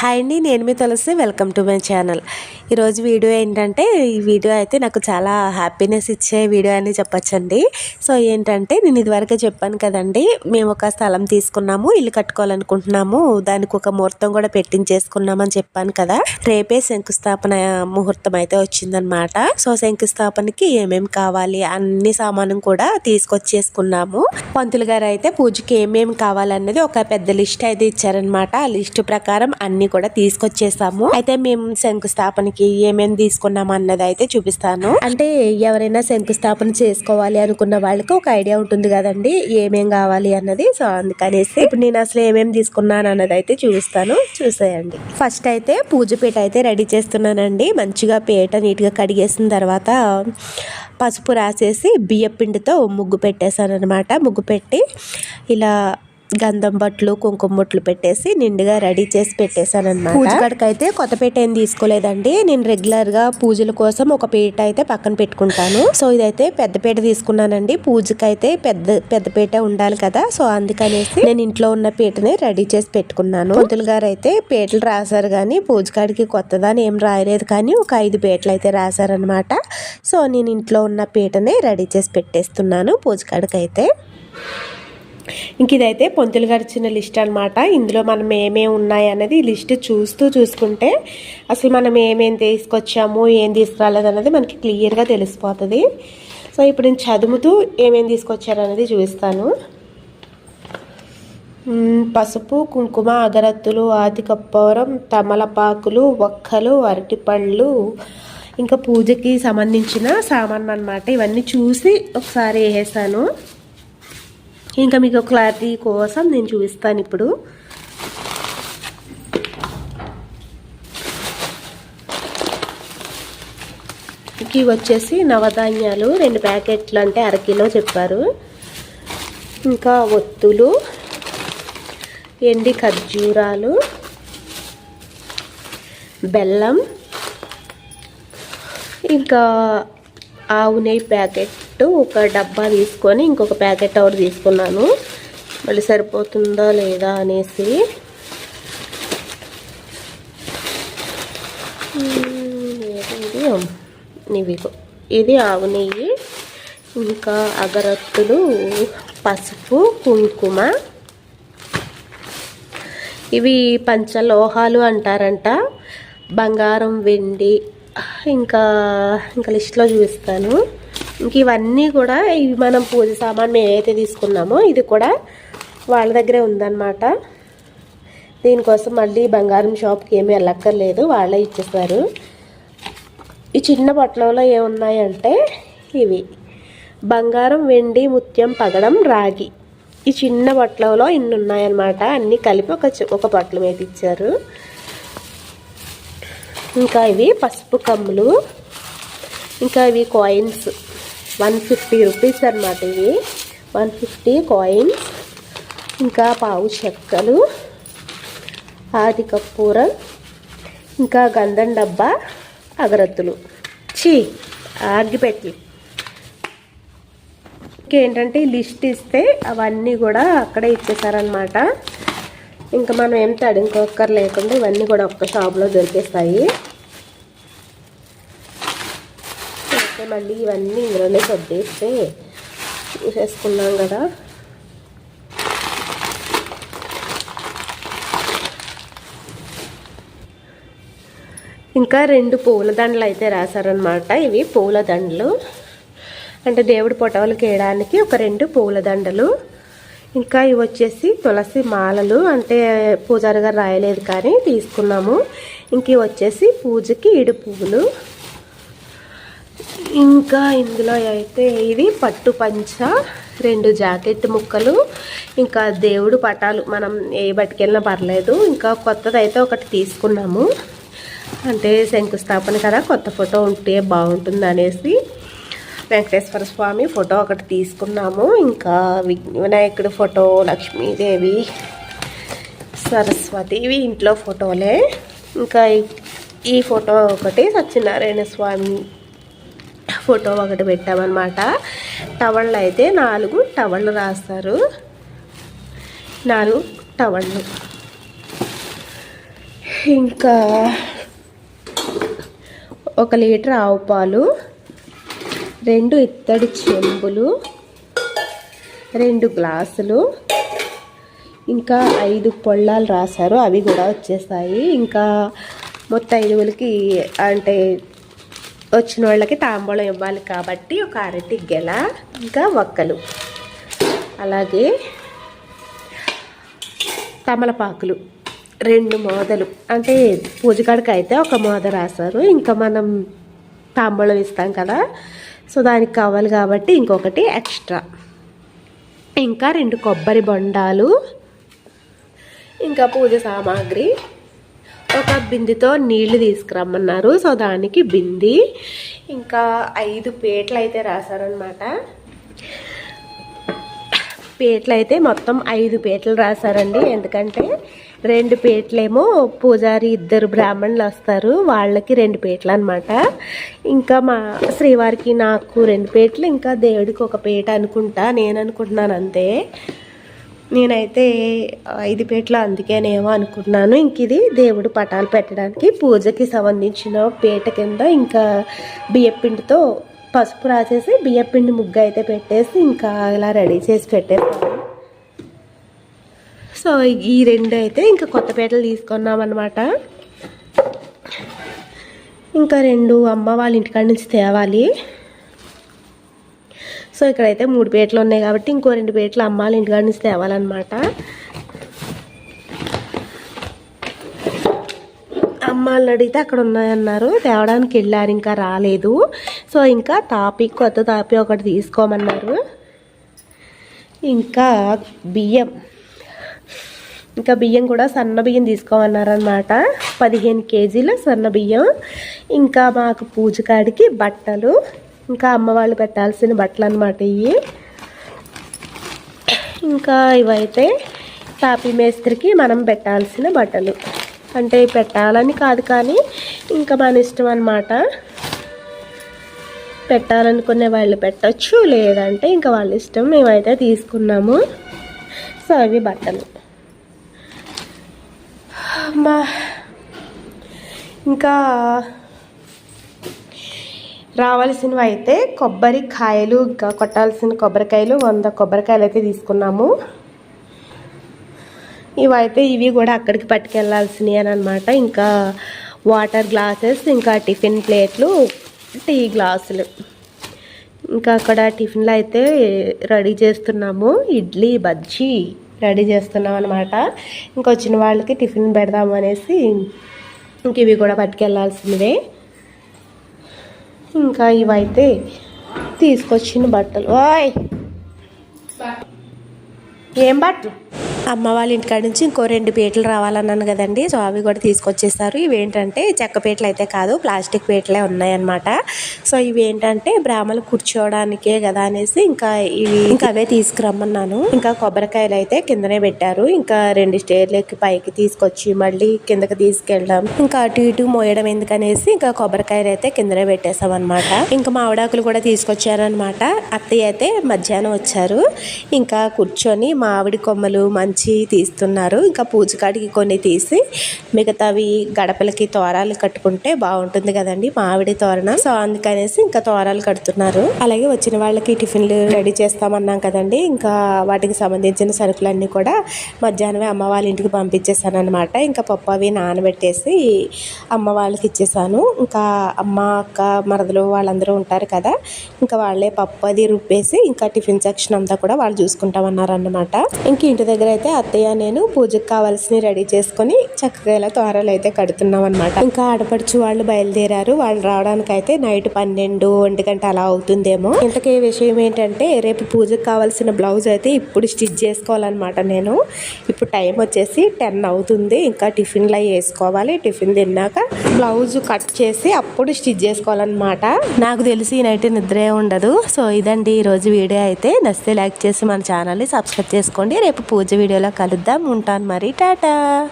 Hi అండి నేను మీ Tulasi. Welcome to my channel. ఈరోజు వీడియో ఏంటంటే ఈ వీడియో అయితే నాకు చాలా హ్యాపీనెస్ ఇచ్చే వీడియో అని చెప్పచ్చండి. సో ఏంటంటే నేను ఇదివరకే చెప్పాను కదండి మేము ఒక స్థలం తీసుకున్నాము ఇల్లు కట్టుకోవాలనుకుంటున్నాము దానికి ఒక ముహూర్తం కూడా పెట్టించేసుకున్నామని చెప్పాను కదా. రేపే శంకుస్థాపన ముహూర్తం అయితే వచ్చిందనమాట. సో శంకుస్థాపనకి ఏమేమి కావాలి అన్ని సామాను కూడా తీసుకొచ్చేసుకున్నాము. పంతులు గారు అయితే పూజకి ఏమేమి కావాలన్నది ఒక పెద్ద లిస్ట్ అయితే ఇచ్చారనమాట. ఆ లిస్ట్ ప్రకారం అన్ని కూడా తీసుకొచ్చేసాము. అయితే మేము శంకుస్థాపనకి ఏమేమి తీసుకున్నాం అన్నది అయితే చూపిస్తాను. అంటే ఎవరైనా శంకుస్థాపన చేసుకోవాలి అనుకున్న వాళ్ళకి ఒక ఐడియా ఉంటుంది కదండి ఏమేం కావాలి అన్నది. సో అందుకనేసి ఇప్పుడు నేను అసలు ఏమేమి తీసుకున్నాను అన్నది అయితే చూపిస్తాను. చూసేయండి. ఫస్ట్ అయితే పూజ పీట అయితే రెడీ చేస్తున్నానండి. మంచిగా పీట నీట్గా కడిగేసిన తర్వాత పసుపు రాసేసి బియ్య పిండితో ముగ్గు పెట్టేశాను అనమాట ముగ్గు పెట్టి ఇలా గంధం బట్లు కుంకుమ బొట్లు పెట్టేసి నిండుగా రెడీ చేసి పెట్టేశాను అనమాట పూజ అయితే కొత్త పీట ఏం తీసుకోలేదండి. నేను రెగ్యులర్గా పూజల కోసం ఒక పీట అయితే పక్కన పెట్టుకుంటాను. సో ఇదైతే పెద్ద పీట తీసుకున్నానండి. పూజకి అయితే పెద్ద పెద్ద పీట ఉండాలి కదా. సో అందుకనేసి నేను ఇంట్లో ఉన్న పీటని రెడీ చేసి పెట్టుకున్నాను. పంతులు గారు అయితే పీటలు రాశారు కానీ పూజకాడికి కొత్తదాని ఏం రాయలేదు కానీ ఒక ఐదు పీటలు అయితే రాశారనమాట సో నేను ఇంట్లో ఉన్న పీటని రెడీ చేసి పెట్టేస్తున్నాను పూజ అయితే ఇంక ఇదైతే పొంతులు గడిచిన లిస్ట్ అనమాట ఇందులో మనం ఏమేమి ఉన్నాయి అనేది లిస్ట్ చూస్తూ చూసుకుంటే అసలు మనం ఏమేమి తీసుకొచ్చాము ఏం తీసుకురాలేదు అనేది మనకి క్లియర్గా తెలిసిపోతుంది. సో ఇప్పుడు నేను చదువుతూ ఏమేమి తీసుకొచ్చారు అనేది చూపిస్తాను. పసుపు కుంకుమ అగరత్తులు ఆతికప్పవరం తమలపాకులు ఒక్కలు అరటిపళ్ళు ఇంకా పూజకి సంబంధించిన సామాన్లు అనమాట ఇవన్నీ చూసి ఒకసారి వేసేసాను ఇంకా మీకు క్లారిటీ కోసం నేను చూపిస్తాను ఇప్పుడు. ఇవి వచ్చేసి నవధాన్యాలు. రెండు ప్యాకెట్లు అంటే అరకిలో చెప్పారు. ఇంకా ఒత్తులు ఎండి ఖర్జూరాలు బెల్లం ఇంకా ఆవు నెయ్యి ప్యాకెట్ ఒక డబ్బా తీసుకొని ఇంకొక ప్యాకెట్ ఒకటి తీసుకున్నాను. మళ్ళీ సరిపోతుందా లేదా అనేసి. ఇది ఇది ఆవు నెయ్యి ఇంకా అగరత్తులు పసుపు కుంకుమ. ఇవి పంచలోహాలు అంటారంట. బంగారం వెండి ఇంకా ఇంకా లిస్ట్లో చూపిస్తాను. ఇంక ఇవన్నీ కూడా ఇవి మనం పూజ సామాన్ మేము ఏదైతే తీసుకున్నామో ఇది కూడా వాళ్ళ దగ్గరే ఉందన్నమాట. దీనికోసం మళ్ళీ బంగారం షాప్కి ఏమీ వెళ్ళక్కర్లేదు వాళ్ళే ఇచ్చేస్తారు ఈ చిన్న బట్టలలో ఏమున్నాయంటే ఇవి. బంగారం వెండి ముత్యం పగడం రాగి. ఈ చిన్న బట్టలలో ఇన్ని ఉన్నాయన్నమాట అన్నీ కలిపి ఒక ఒక బట్టలు మీద ఇచ్చారు. ఇంకా ఇవి పసుపు కమ్ములు. ఇంకా ఇవి కాయిన్స్ వన్ ఫిఫ్టీ రూపీస్ అనమాట ఇవి. వన్ ఫిఫ్టీ కాయిన్స్ ఇంకా పావు చెక్కలు. ఆది కర్పూరం ఇంకా గంధం డబ్బా అగరత్తులు. చీ ఆగిపెట్టి ఇంకేంటంటే లిస్ట్ ఇస్తే అవన్నీ కూడా అక్కడే ఇచ్చేసారనమాట ఇంకా మనం ఏం తడింకొక్కర్ లేకుండా ఇవన్నీ కూడా ఒక్క షాప్లో దొరికేస్తాయి. అయితే మళ్ళీ ఇవన్నీ ఇందులోనే సర్దేస్తే చూసేసుకున్నాం కదా. ఇంకా రెండు పూల దండలు అయితే రాశారనమాట ఇవి పూల దండలు. అంటే దేవుడి పొటవలకి వేయడానికి ఒక రెండు పూల దండలు. ఇంకా ఇవి వచ్చేసి తులసి మాలలు అంటే పూజారి గారు రాయలేదు కానీ తీసుకున్నాము. ఇంక ఇవి వచ్చేసి పూజకి ఇడి పువ్వులు. ఇంకా ఇందులో అయితే ఇది పట్టు పంచ రెండు జాకెట్ ముక్కలు ఇంకా దేవుడు పటాలు. మనం ఏ బట్టుకెళ్ళినా పర్లేదు. ఇంకా కొత్తది అయితే ఒకటి తీసుకున్నాము. అంటే శంకుస్థాపన కదా కొత్త ఫోటో ఉంటే బాగుంటుంది అనేసి. వెంకటేశ్వర స్వామి ఫోటో ఒకటి తీసుకున్నాము. ఇంకా వి- వినాయకుడి ఫోటో లక్ష్మీదేవి సరస్వతి ఇవి ఇంట్లో ఫోటోలే. ఇంకా ఈ- ఈ ఫోటో ఒకటి సత్యనారాయణ స్వామి ఫోటో ఒకటి పెట్టామన్నమాట. టవళ్ళు అయితే నాలుగు టవళ్ళు రాస్తారు. నాలుగు టవళ్ళు. ఇంకా ఒక లీటర్ ఆవు పాలు. రెండు ఇత్తడి చెంబులు రెండు గ్లాసులు ఇంకా ఐదు పొళ్ళాలు రాశారు. అవి కూడా వచ్చేస్తాయి ఇంకా మొత్తం ఐదుగులకి అంటే వచ్చిన వాళ్ళకి తాంబూలం ఇవ్వాలి కాబట్టి ఒక అరటి గెల ఇంకా ఒక్కలు అలాగే తమలపాకులు రెండు మోదలు. అంటే పూజకాడికి అయితే ఒక మోద రాశారు. ఇంకా మనం తాంబూలం ఇస్తాం కదా. సో దానికి కావాలి కాబట్టి ఇంకొకటి ఎక్స్ట్రా. ఇంకా రెండు కొబ్బరి బొండాలు ఇంకా పూజ సామాగ్రి ఒక బిందెతో నీళ్ళు తీసుకురమ్మన్నారు. సో దానికి బింది ఇంకా ఐదు పేట్లు అయితే రాశారనమాట పేట్లు అయితే మొత్తం ఐదు పేట్లు రాశారండి. ఎందుకంటే రెండు పేట్లేమో పూజారి ఇద్దరు బ్రాహ్మణులు వస్తారు. వాళ్ళకి రెండు పేట్లు అనమాట ఇంకా మా శ్రీవారికి నాకు రెండు పేట్లు ఇంకా దేవుడికి ఒక పేట అనుకుంటా. నేను అనుకుంటున్నాను అంతే. నేనైతే ఐదు పేట్ల అందుకేనేమో అనుకున్నాను ఇంక ఇది దేవుడు పటాలు పెట్టడానికి పూజకి సంబంధించిన పీట కింద ఇంకా బియ్యపిండితో పసుపు రాసేసి బియ్యపిండి ముగ్గు అయితే పెట్టేసి ఇంకా ఇలా రెడీ చేసి పెట్టేస్తాను. సో ఈ రెండు అయితే ఇంకా కొత్త పీటలు తీసుకున్నాం అనమాట ఇంకా రెండు అమ్మ వాళ్ళ ఇంటికాడ నుంచి తేవాలి. సో ఇక్కడైతే మూడు పేట్లు ఉన్నాయి కాబట్టి ఇంకో రెండు పీట్లు అమ్మ వాళ్ళ ఇంటికాడ నుంచి తేవాలన్నమాట. అమ్మాళ్ళని అడిగితే అక్కడ ఉన్నాయన్నారు. తేవడానికి వెళ్ళారు ఇంకా రాలేదు. సో ఇంకా తాపి కొత్త తాపి ఒకటి తీసుకోమన్నారు. ఇంకా బియ్యం. ఇంకా బియ్యం కూడా సన్న బియ్యం తీసుకోమన్నారనమాట పదిహేను కేజీల సన్న బియ్యం. ఇంకా మాకు పూజకాడికి బట్టలు. ఇంకా అమ్మ వాళ్ళు పెట్టాల్సిన బట్టలు అనమాట ఇవి ఇంకా ఇవైతే తాపీ మేస్త్రికి మనం పెట్టాల్సిన బట్టలు. అంటే పెట్టాలని కాదు కానీ ఇంకా మన ఇష్టం అనమాట పెట్టాలనుకునే వాళ్ళు పెట్టచ్చు లేదంటే ఇంకా వాళ్ళ ఇష్టం మేమైతే తీసుకున్నాము. సో అవి బట్టలు. మా ఇంకా రావాల్సినవి అయితే కొబ్బరికాయలు ఇంకా కొట్టాల్సిన కొబ్బరికాయలు వంద కొబ్బరికాయలు అయితే తీసుకున్నాము. ఇవైతే ఇవి కూడా అక్కడికి పట్టుకెళ్ళాల్సినవి అని అనమాట ఇంకా వాటర్ గ్లాసెస్ ఇంకా టిఫిన్ ప్లేట్లు టీ గ్లాసులు. ఇంకా అక్కడ టిఫిన్లు అయితే రెడీ చేస్తున్నాము. ఇడ్లీ బజ్జీ. రెడీ చేస్తున్నాం అనమాట ఇంకా వచ్చిన వాళ్ళకి టిఫిన్ పెడదాము అనేసి ఇంక ఇవి కూడా పట్టుకెళ్ళాల్సినవే ఇంకా ఇవైతే తీసుకొచ్చిన బట్టలు. ఓయ్! ఏం బట్టలు? అమ్మ వాళ్ళ ఇంటికాడ నుంచి ఇంకో రెండు పీటలు రావాలన్నాను కదండి. సో అవి కూడా తీసుకొచ్చేసారు. ఇవేంటంటే చెక్క పీటలు అయితే కాదు ప్లాస్టిక్ పీటలే ఉన్నాయన్నమాట. సో ఇవి ఏంటంటే బ్రాహ్మలు కూర్చోవడానికే కదా అనేసి ఇంకా ఇవి ఇంకా అవే తీసుకురమ్మన్నాను. ఇంకా కొబ్బరికాయలు అయితే కిందనే పెట్టారు. ఇంకా రెండు స్టేర్లకి పైకి తీసుకొచ్చి మళ్ళీ కిందకి తీసుకెళ్ళడం ఇంకా అటు ఇటు మోయడం ఎందుకనేసి ఇంకా కొబ్బరికాయలు అయితే కిందనే పెట్టేసాం అనమాట ఇంకా మావిడాకులు కూడా తీసుకొచ్చారనమాట అత్తయ్య అయితే మధ్యాహ్నం వచ్చారు. ఇంకా కూర్చొని మామిడి కొమ్మలు మంచి తీస్తున్నారు. ఇంకా పూజకాడికి కొన్ని తీసి మిగతావి గడపలకి తోరాలు కట్టుకుంటే బాగుంటుంది కదండి మామిడి తోరణ. సో అందుకనేసి ఇంకా తోరాలు కడుతున్నారు. అలాగే వచ్చిన వాళ్ళకి టిఫిన్లు రెడీ చేస్తామన్నాం కదండి. ఇంకా వాటికి సంబంధించిన సరుకులన్నీ కూడా మధ్యాహ్నమే అమ్మ వాళ్ళ ఇంటికి పంపించేసాను అనమాట ఇంకా పప్పు అవి నానబెట్టేసి అమ్మ వాళ్ళకి ఇచ్చేసాను ఇంకా అమ్మ అక్క మరదలు వాళ్ళందరూ ఉంటారు కదా ఇంకా వాళ్ళే పప్పు అది రుబ్బేసి ఇంకా టిఫిన్ సెక్షన్ అంతా కూడా వాళ్ళు చూసుకుంటామన్నారు అనమాట ఇంక ఇంటి దగ్గర అయితే అత్తయ్య నేను పూజకు కావాల్సినవి రెడీ చేసుకొని చక్కగా ఇలా తోరలు అయితే కడుతున్నాం అనమాట ఇంకా ఆడపడుచు వాళ్ళు బయలుదేరారు. వాళ్ళు రావడానికి అయితే నైట్ పన్నెండు ఒంటి గంట అలా అవుతుందేమో. ఇంతకీ విషయం ఏంటంటే రేపు పూజకు కావాల్సిన బ్లౌజ్ అయితే ఇప్పుడు స్టిచ్ చేసుకోవాలన్నమాట నేను. ఇప్పుడు టైం వచ్చేసి టెన్ అవుతుంది. ఇంకా టిఫిన్లు అవి వేసుకోవాలి. టిఫిన్ తిన్నాక బ్లౌజ్ కట్ చేసి అప్పుడు స్టిచ్ చేసుకోవాలన్నమాట. నాకు తెలిసి నైట్ నిద్రే ఉండదు. సో ఇదండి ఈరోజు వీడియో అయితే. నచ్చితే లైక్ చేసి మన ఛానల్ని సబ్స్క్రైబ్ చేసుకోండి. రేపు పూజ వీడియోలో కలుద్దాం. ఉంటాను మరి. టాటా.